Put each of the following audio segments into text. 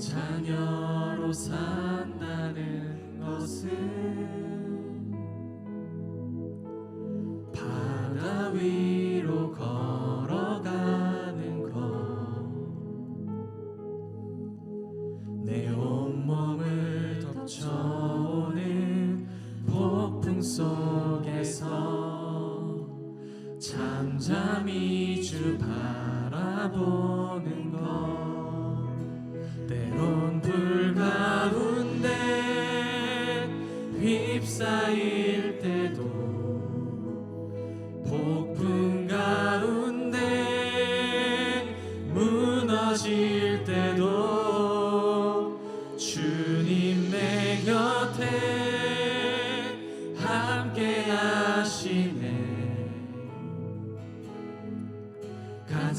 자녀로 산다는 것은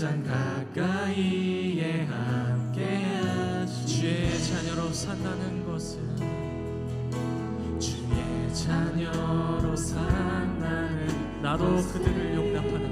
가장 가까이에 함께 하시네 주의 자녀로 산다는 것은 주의 자녀로 산다는 나도 그들을 용납하는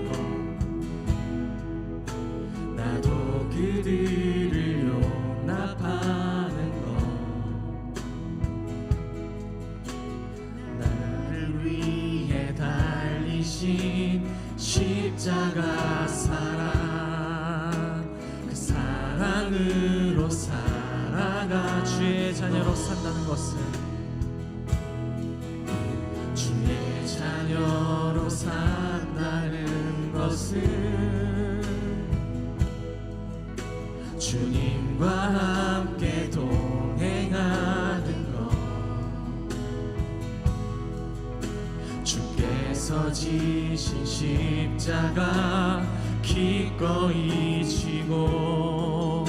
주님과 함께 동행하는 것. 주께서 지신 십자가 기꺼이 지고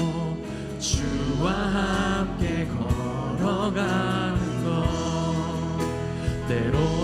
주와 함께 걸어가는 것. 때론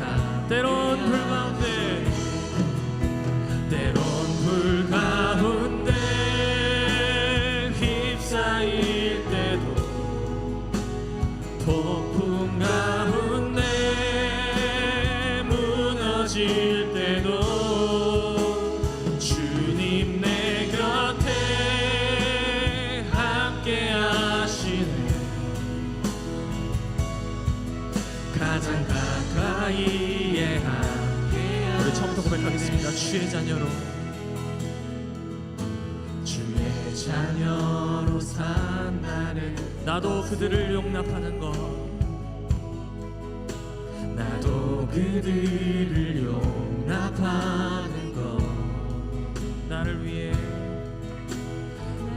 한 때론 나도 그들을 용납하는 것. 나도 그들을 용납하는 것. 나를 위해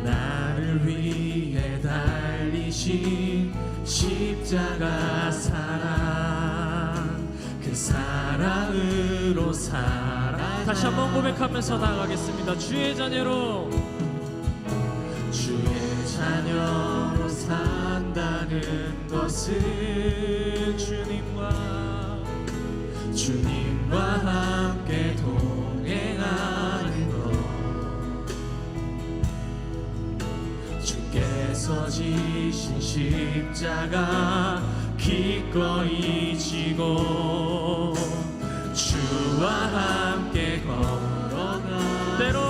나를 위해 달리신 십자가 사랑. 그 사랑으로 살아 다시 한번 고백하면서 나아가겠습니다. 주의 자녀로 주님과 함께 동행하는 것. 주께서 지신 십자가 기꺼이 지고 주와 함께 걸어가 때론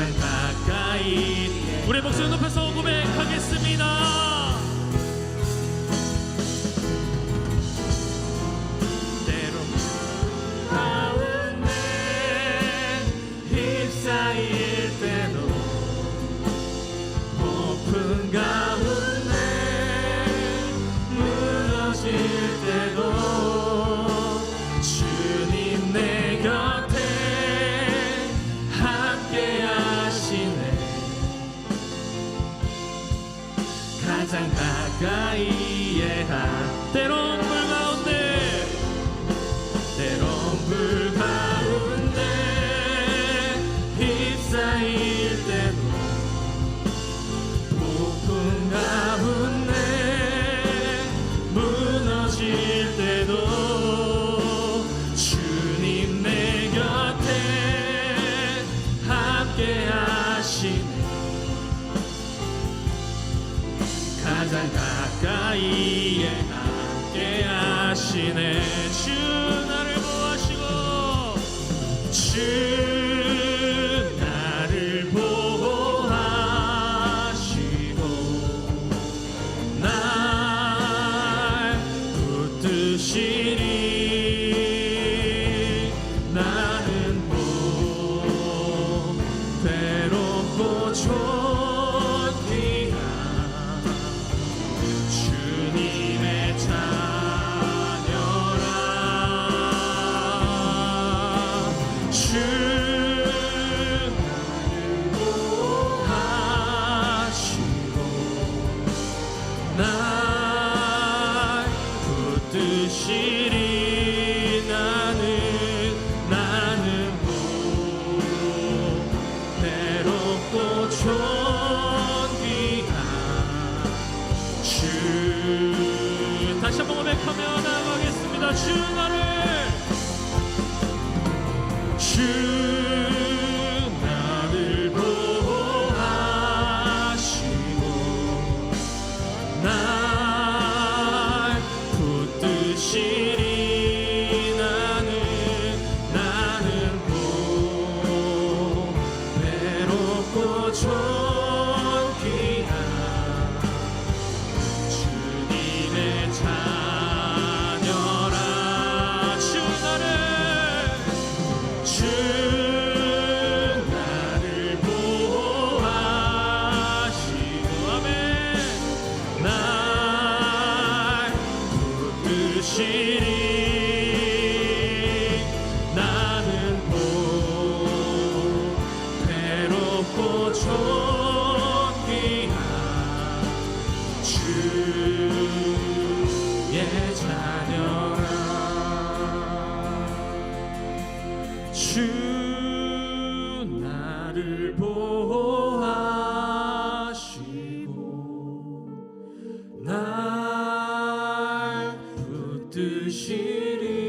가장 가까이 우리 목소리 높여서 고백하겠습니다. 붙드시리.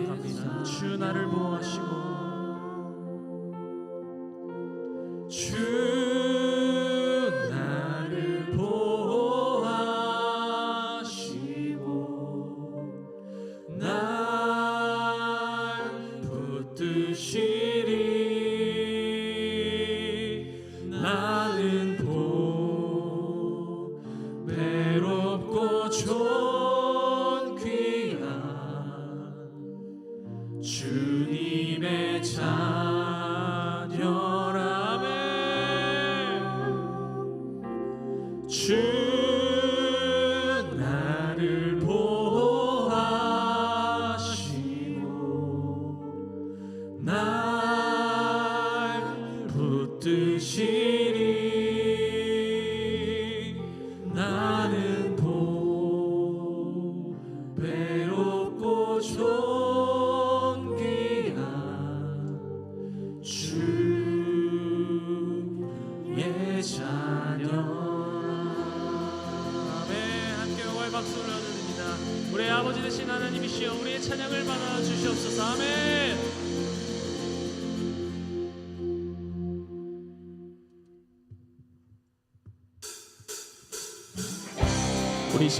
나아갑니다. 주 나를 보호하시고 주 she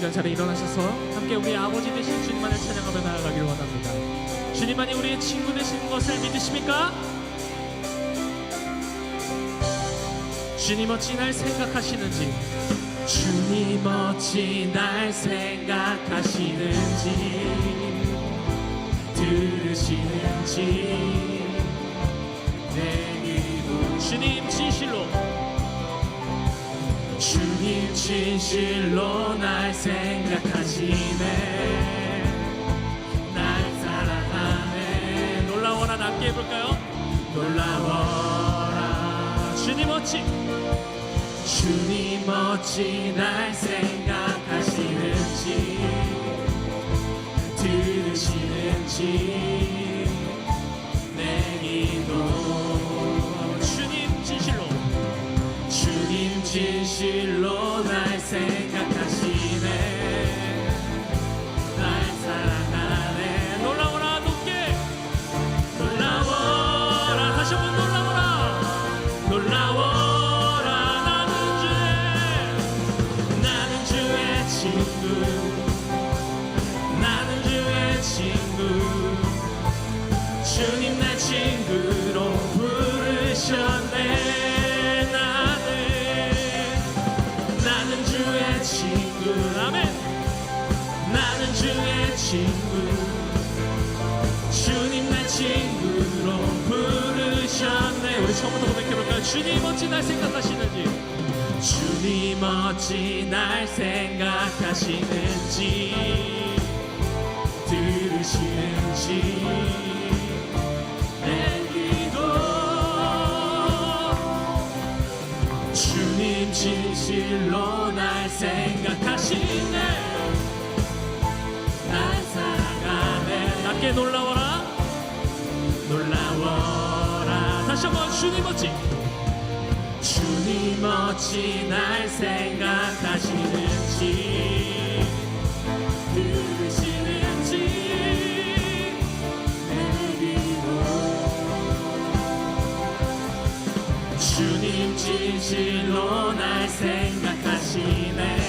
시간 자리에 일어나셔서 함께 우리 아버지 되신 주님만을 찬양하며 나아가기를 원합니다. 주님만이 우리의 친구 되신 것을 믿으십니까? 주님 어찌 날 생각하시는지 주님 어찌 날 생각하시는지 들으시는지 내 기도 주님 진실로 주님 진실로 날 생각하시네. 날 사랑하네. 놀라워라 함께 해볼까요? 놀라워라. 주님 어찌? 주님 어찌 날 생각하시는지 들으시는지. 내 기도 진실로 날 생각하시네 처음부터 고백해볼까요 주님 어찌 날 생각하시는지. 주님 어찌 날 생각하시는지. 들으시는지. 내 기도. 주님 진실로 날 생각하시네. 날 사랑하네. 낮게 놀라워라 다시 한번 주님 어찌? 주님 어찌 날 생각하시는지 들으시는지 내 기도 주님 진실로 날 생각하시네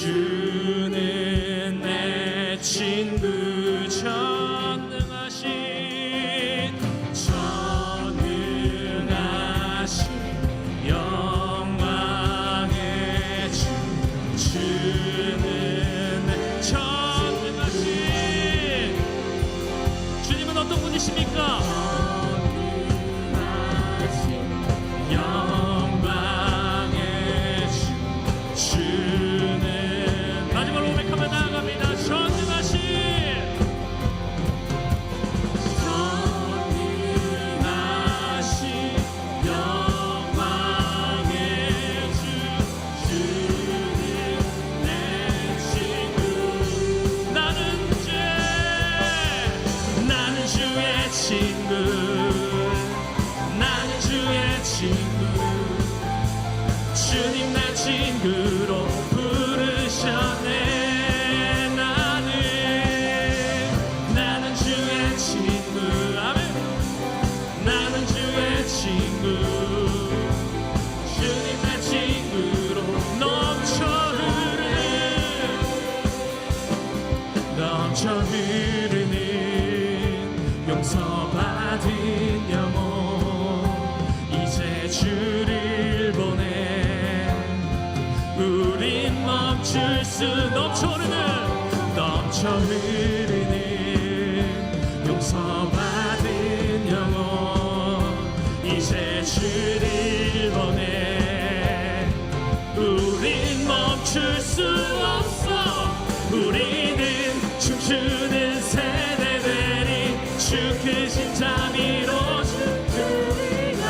주는 내 친구 전능 멈출 수 없어. 우리는 춤추는 세대들이 주크신 자비로 주리라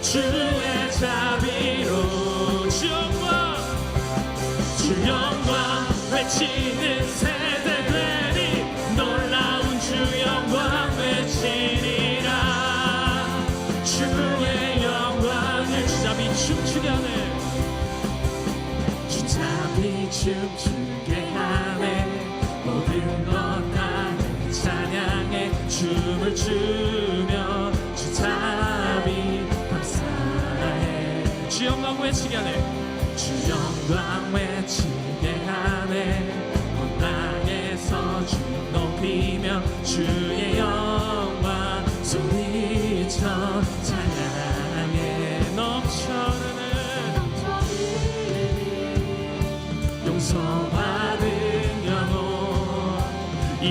주의 자비로 주영과 주영과 외치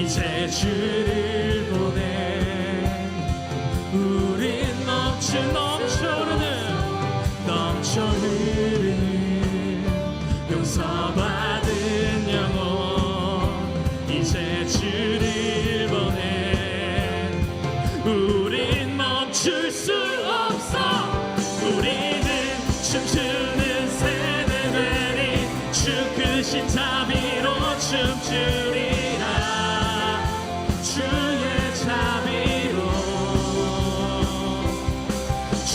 이제 주를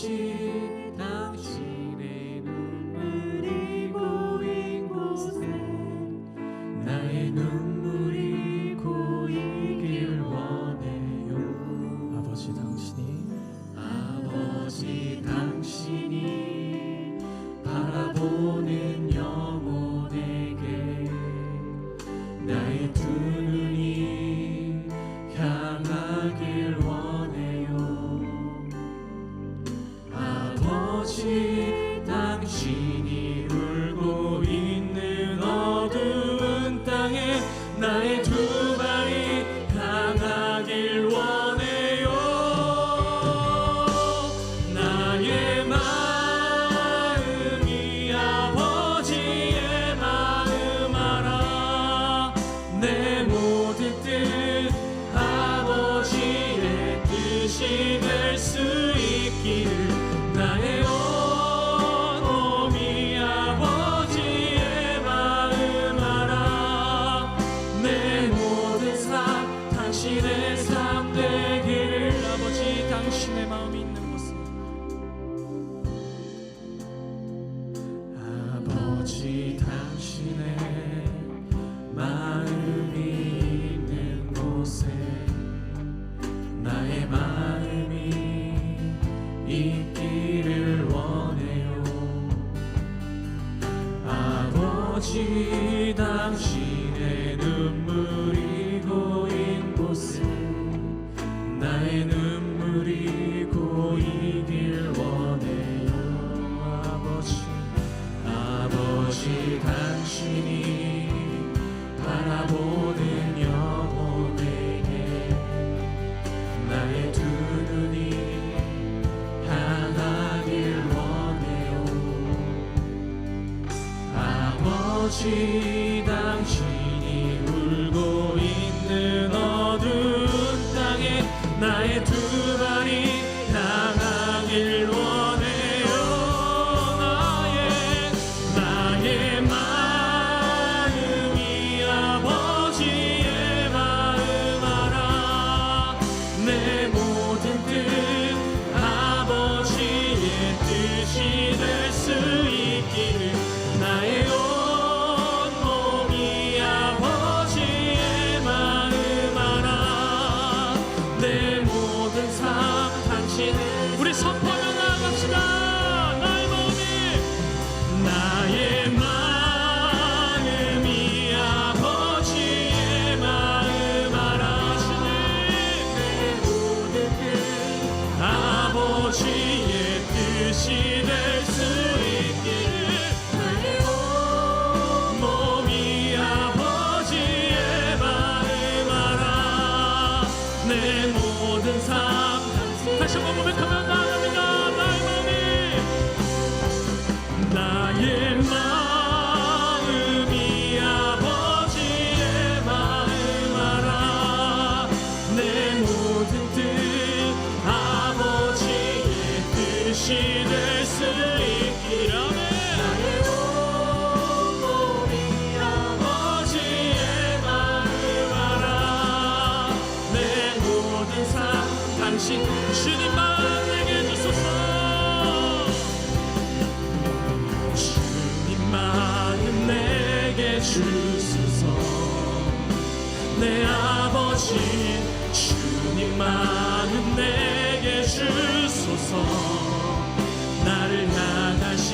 ti. 내 모든 삶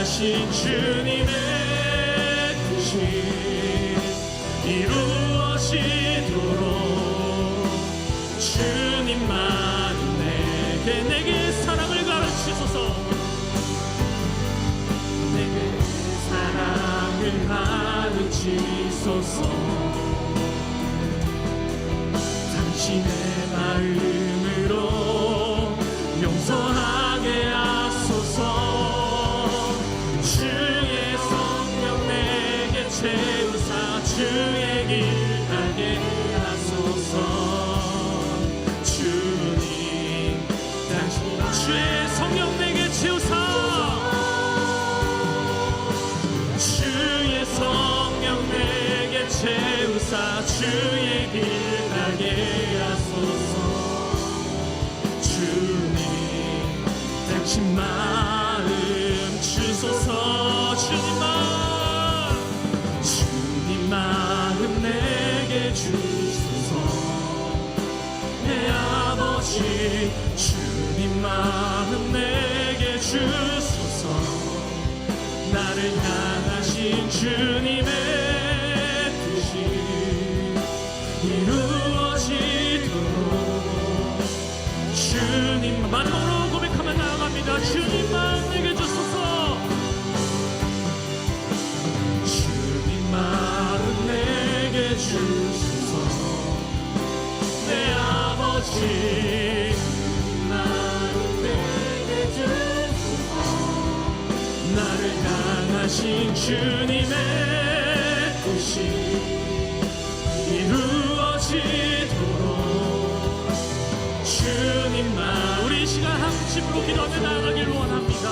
하신 주님의 뜻이 이루어지도록 주님만 내게 내게 사랑을 가르치소서. 내게 사랑을 가르치소서. 당신의 마음 주님 마음 내게 주소서. 나를 향하신 주님의 뜻이 이루어지도록. 주님 마지막으로 고백하며 나아갑니다. 주님만 내게 주소서. 주님만 내게 주소서. 내 아버지 하신 주님의 뜻이 이루어지도록 주님만 우리 이 시간 한 집으로 기도하며 나아가길 원합니다